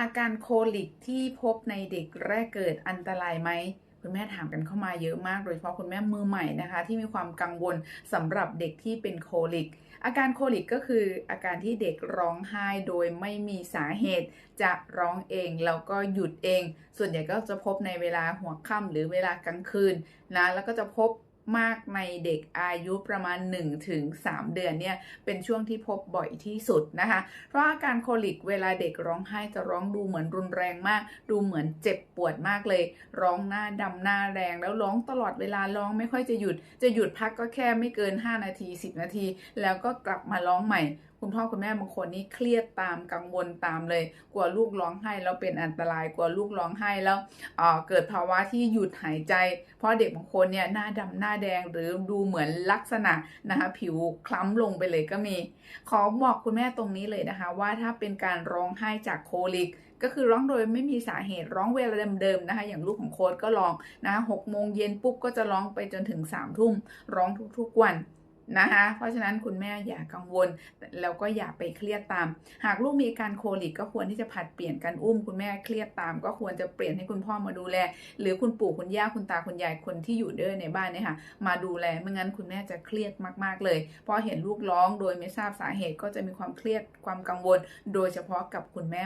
อาการโคลิกที่พบในเด็กแรกเกิดอันตรายไหมคุณแม่ถามกันเข้ามาเยอะมากโดยเฉพาะคุณแม่มือใหม่นะคะ ที่มีความกังวลสำหรับเด็กที่เป็นโคลิก อาการโคลิกก็คืออาการที่เด็กร้องไห้โดยไม่มีสาเหตุ จะร้องเองแล้วก็หยุดเอง ส่วนใหญ่ก็จะพบในเวลาหัวค่ำหรือเวลากลางคืนนะแล้วก็จะพบ มากในเด็กอายุประมาณ 1-3 เดือนเนี่ยเป็นช่วงที่พบบ่อยที่สุดนะคะ เพราะอาการโคลิกเวลาเด็กร้องไห้จะร้องดูเหมือนรุนแรงมาก ดูเหมือนเจ็บปวดมากเลย ร้องหน้าดำหน้าแรง แล้วร้องตลอดเวลาร้องไม่ค่อยจะหยุด จะหยุดพักก็แค่ไม่เกิน 5 นาที 10 นาที แล้วก็กลับมาร้องใหม่คุณพ่อคุณแม่บางคนนี่เครียดตามกังวลตามเลย กลัวลูกร้องไห้แล้วเป็นอันตราย กลัวลูกร้องไห้แล้วเเกิดภาวะที่หยุดหายใจ เพราะเด็กบางคนเนี่ยหน้าดำหน้าแดงหรือดูเหมือนลักษณะนะคะผิวคล้ำลงไปเลยก็มี ขอบอกคุณแม่ตรงนี้เลยนะคะ ว่าถ้าเป็นการร้องไห้จากโคลิกก็คือร้องโดยไม่มีสาเหตุร้องเวลาเดิมๆนะคะ อย่างลูกของโค้ดก็ร้องนะหกโมงเย็นปุ๊บก็จะร้องไปจนถึงสามทุ่มร้องทุกๆวัน นะคะ เพราะฉะนั้นคุณแม่อย่ากังวลแล้วก็อย่าไปเครียดตาม หากลูกมีอาการโคลิกก็ควรที่จะผัดเปลี่ยนกันอุ้มคุณแม่เครียดตาม ก็ควรจะเปลี่ยนให้คุณพ่อมาดูแล หรือคุณปู่คุณย่าคุณตาคุณยายคนที่อยู่ด้วยในบ้านเนี่ยค่ะมาดูแลไม่งั้นคุณแม่จะเครียดมาก ๆเลยเพราะเห็นลูกร้องโดยไม่ทราบสาเหตุก็จะมีความเครียดความกังวล โดยเฉพาะกับคุณแม่